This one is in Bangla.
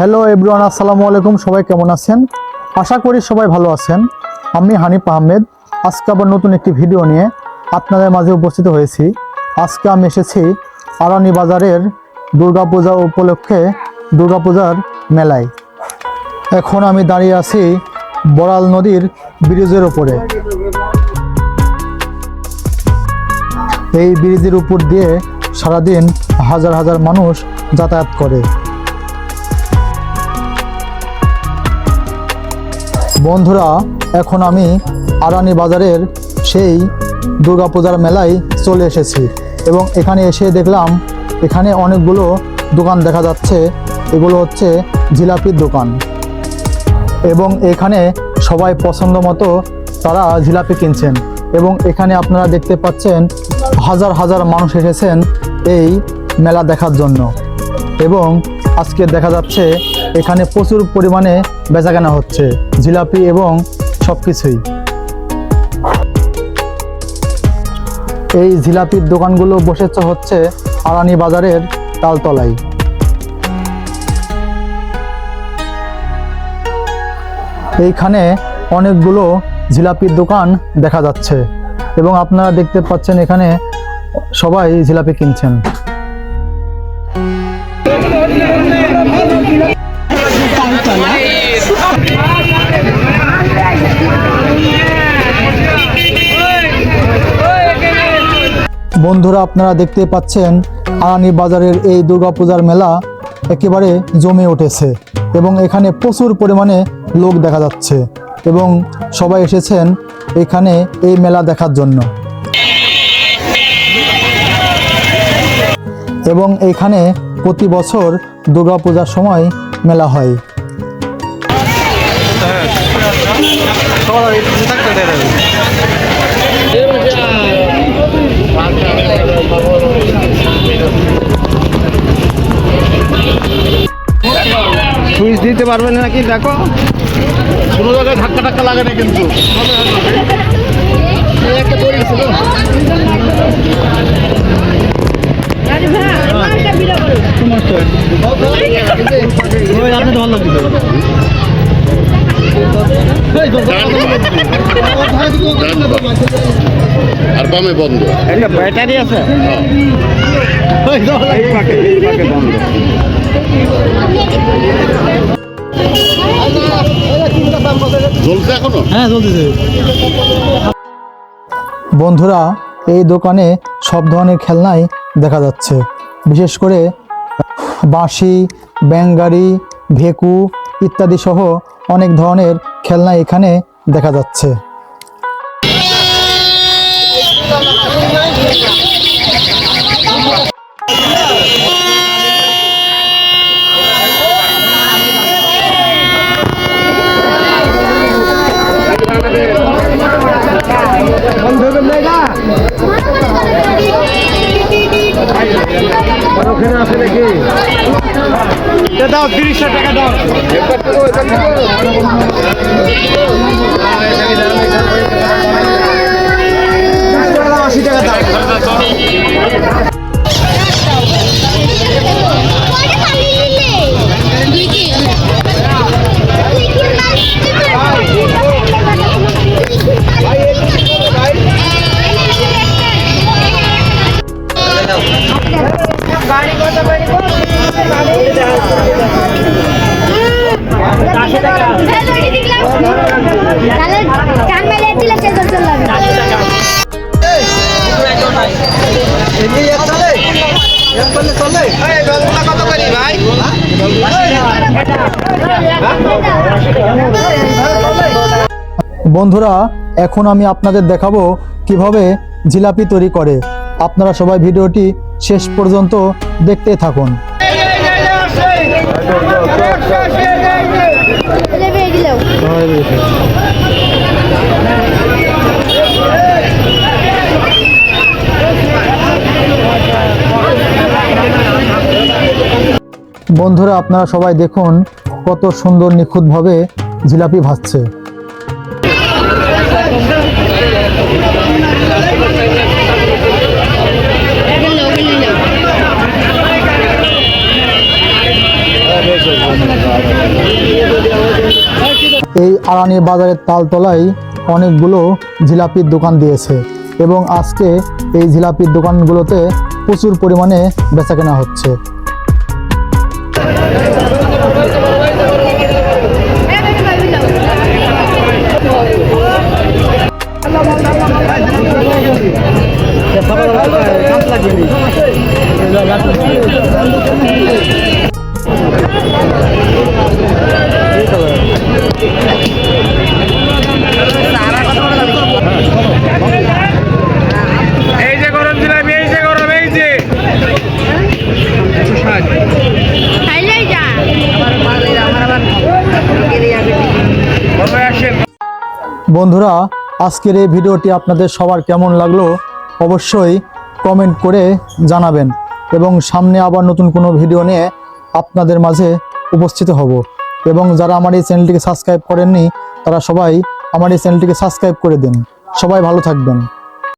হ্যালো এভরিওয়ান, আসসালামু আলাইকুম। সবাই কেমন আছেন? আশা করি সবাই ভালো আছেন। আমি হানিফ আহমেদ। আজকে আবার নতুন একটি ভিডিও নিয়ে আপনাদের মাঝে উপস্থিত হয়েছি। আজকে আমি এসেছি আরানি বাজারের দুর্গাপূজা উপলক্ষে দুর্গাপূজার মেলায়। এখন আমি দাঁড়িয়ে আছি বড়াল নদীর ব্রিজের ওপরে এই ব্রিজের উপর দিয়ে সারাদিন হাজার হাজার মানুষ যাতায়াত করে। বন্ধুরা, এখন আমি আরানি বাজারের সেই দুর্গাপূজার মেলায় চলে এসেছি এবং এখানে এসে দেখলাম এখানে অনেকগুলো দোকান দেখা যাচ্ছে। এগুলো হচ্ছে জিলাপির দোকান এবং এখানে সবাই পছন্দ মতো তারা জিলাপি কিনছেন এবং এখানে আপনারা দেখতে পাচ্ছেন হাজার হাজার মানুষ এসেছেন এই মেলা দেখার জন্য এবং আজকে দেখা যাচ্ছে এখানে প্রচুর পরিমাণে বেচাকেনা হচ্ছে, জিলাপি এবং সব কিছুই এই জিলাপির দোকানগুলো বসেছে হচ্ছে আরানি বাজারের তালতলায়। এইখানে অনেকগুলো জিলাপির দোকান দেখা যাচ্ছে এবং আপনারা দেখতে পাচ্ছেন এখানে সবাই জিলাপি কিনছেন। বন্ধুরা, আপনারা দেখতে পাচ্ছেন আরানি বাজারের এই দুর্গাপূজার মেলা একেবারে জমে উঠেছে এবং এখানে প্রচুর পরিমাণে লোক দেখা যাচ্ছে এবং সবাই এসেছেন এখানে এই মেলা দেখার জন্য। এবং এখানে প্রতি বছর দুর্গাপূজার সময় মেলা হয়। সুইচ দিতে পারবেন নাকি? দেখো। কোনো জায়গায় ধাক্কা টাক্কা লাগে না কিন্তু। আর বামে বন্ধ। একটা ব্যাটারি আছে? হ্যাঁ। বন্ধুরা এই দোকানে সব ধরনের খেলনাই দেখা যাচ্ছে। বিশেষ করে বাঁশি ব্যাঙ্গারি ভেকু ইত্যাদি সহ অনেক ধরনের খেলনা এখানে দেখা যাচ্ছে। ওখানে আছে নাকি দাও তিরিশশো টাকা দাও। বন্ধুরা, এখন আমি আপনাদের দেখাবো কীভাবে জিলাপি তৈরি করে। আপনারা সবাই ভিডিওটি শেষ পর্যন্ত দেখতে থাকুন। গেলেও বন্ধুরা আপনারা সবাই দেখুন কত সুন্দর নিখুঁতভাবে জিলাপি ভাজছে। আরানি বাজারের তালতলায় অনেকগুলো জিলাপির দোকান দিয়েছে এবং আজকে এই জিলাপির দোকানগুলোতে প্রচুর পরিমাণে বেচাকেনা হচ্ছে। এই বন্ধুরা, আজকের এই ভিডিওটি আপনাদের সবার কেমন লাগল অবশ্যই কমেন্ট করে জানাবেন এবং সামনে আবার নতুন কোনো ভিডিও নিয়ে আপনাদের মাঝে উপস্থিত হব। এবং যারা আমার এই চ্যানেলটিকে সাবস্ক্রাইব করেননি, তারা সবাই আমার এই চ্যানেলটিকে সাবস্ক্রাইব করে দিন। সবাই ভালো থাকবেন।